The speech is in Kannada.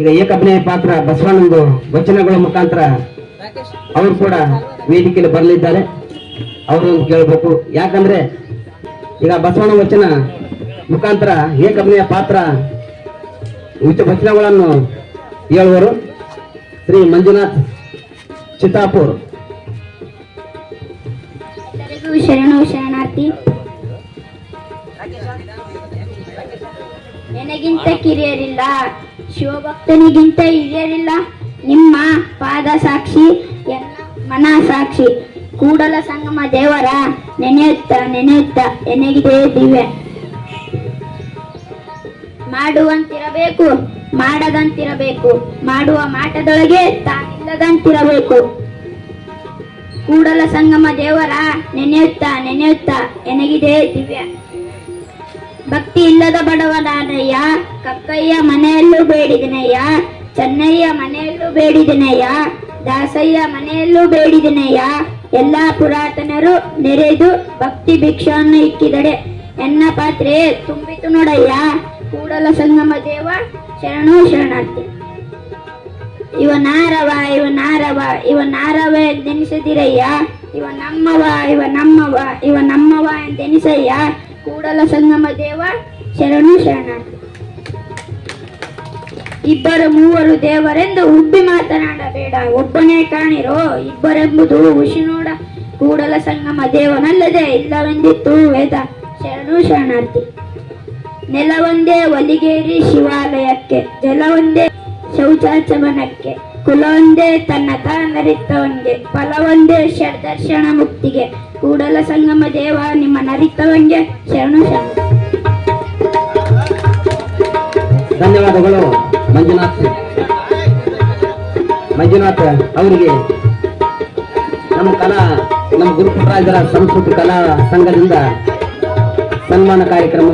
ಈಗ ಏಕಭಿನಯ ಪಾತ್ರ ಬಸವಣ್ಣಂದು ವಚನಗಳ ಮುಖಾಂತರ ಅವರು ಕೂಡ ವೇದಿಕೆಯಲ್ಲಿ ಬರಲಿದ್ದಾರೆ. ಅವರು ಕೇಳಬೇಕು. ಯಾಕಂದ್ರೆ ಈಗ ಬಸವಣ್ಣ ವಚನ ಮುಖಾಂತರ ಏಕಭಿನಯ ಪಾತ್ರ ಉಚಿತ ವಚನಗಳನ್ನು ಹೇಳುವರು. ಶ್ರೀ ಮಂಜುನಾಥ್ ಚಿತ್ತಾಪುರ್. ಶರಣು ಶರಣಾರ್ಥಿ. ನನಗಿಂತ ಕಿರಿಯರಿಲ್ಲ. ಶಿವಭಕ್ತನಿಗಿಂತ ಹಿರಿಯರಿಲ್ಲ. ನಿಮ್ಮ ಪಾದ ಸಾಕ್ಷಿ, ಎಲ್ಲ ಮನ ಸಾಕ್ಷಿ. ಕೂಡಲ ಸಂಗಮ ದೇವರ ನೆನೆಯುತ್ತ ನೆನೆಯುತ್ತ ಎನಗಿದೆ ದಿವ್ಯ. ಮಾಡುವಂತಿರಬೇಕು, ಮಾಡದಂತಿರಬೇಕು. ಮಾಡುವ ಮಾಟದೊಳಗೆ ತಾನಿಲ್ಲದಂತಿರಬೇಕು. ಕೂಡಲ ಸಂಗಮ ದೇವರ ನೆನೆಯುತ್ತ ನೆನೆಯುತ್ತ ಎನಗಿದೆ ದಿವ್ಯ. ಭಕ್ತಿ ಇಲ್ಲದ ಬಡವನಾನಯ್ಯ ಕಕ್ಕಯ್ಯ ಮನೆಯಲ್ಲೂ ಬೇಡಿದನಯ್ಯ, ಚೆನ್ನಯ್ಯ ಮನೆಯಲ್ಲೂ ಬೇಡಿದನಯ್ಯ, ದಾಸಯ್ಯ ಮನೆಯಲ್ಲೂ ಬೇಡಿದನಯ್ಯ, ಎಲ್ಲಾ ಪುರಾತನರು ನೆರೆದು ಭಕ್ತಿ ಭಿಕ್ಷವನ್ನು ಇಕ್ಕಿದಡೆ ಎನ್ನ ಪಾತ್ರೆ ತುಂಬಿತು ನೋಡಯ್ಯ, ಕೂಡಲ ಸಂಗಮ ದೇವ ಶರಣು ಶರಣಾರ್ಥಿ ಇವ ನಾರವ ಇವ ನಾರವ ಇವ ನಾರವ ಎಂದೆನಿಸದಿರಯ್ಯ, ಇವ ನಮ್ಮವ ಇವ ನಮ್ಮವ ಇವ ನಮ್ಮವ ಎಂದೆನಿಸಯ್ಯ ಕೂಡಲ ಸಂಗಮ ದೇವ ಶರಣು ಶರಣ. ಇಬ್ಬರು ಮೂವರು ದೇವರೆಂದು ಉಬ್ಬಿ ಮಾತನಾಡಬೇಡ. ಒಬ್ಬನೇ ಕಾಣಿರೋ ಇಬ್ಬರೆಂಬುದು ಹುಷಿ ನೋಡ. ಕೂಡಲ ಸಂಗಮ ದೇವನಲ್ಲದೆ ಇಲ್ಲವೆಂದಿತ್ತು ವೇದ ಶರಣು ಶರಣಾರ್ಥಿ. ನೆಲವೊಂದೇ ಒಲಿಗೇರಿ ಶಿವಾಲಯಕ್ಕೆ, ಜಲವೊಂದೇ ಶೌಚಾಚಮನಕ್ಕೆ. ಕುಲವೊಂದೇ ತನ್ನ ತಾನರಿತವಂಗೆ, ಫಲವೊಂದೇ ಷಡ್ದರ್ಶನ ಮುಕ್ತಿಗೆ, ಕೂಡಲ ಸಂಗಮ ದೇವ ನಿಮ್ಮ ನರಿತವಂಗೆ ಶರಣು ಶರಣ. ಧನ್ಯವಾದಗಳು, ಮಂಜುನಾಥ್. ಮಂಜುನಾಥ್ ಅವರಿಗೆ ನಮ್ಮ ಕಲಾ, ನಮ್ಮ ಗುರುಪುಟ್ಟರಾಜರ ಸಂಸ್ಕೃತಿ ಕಲಾ ಸಂಘದಿಂದ ಸನ್ಮಾನ ಕಾರ್ಯಕ್ರಮ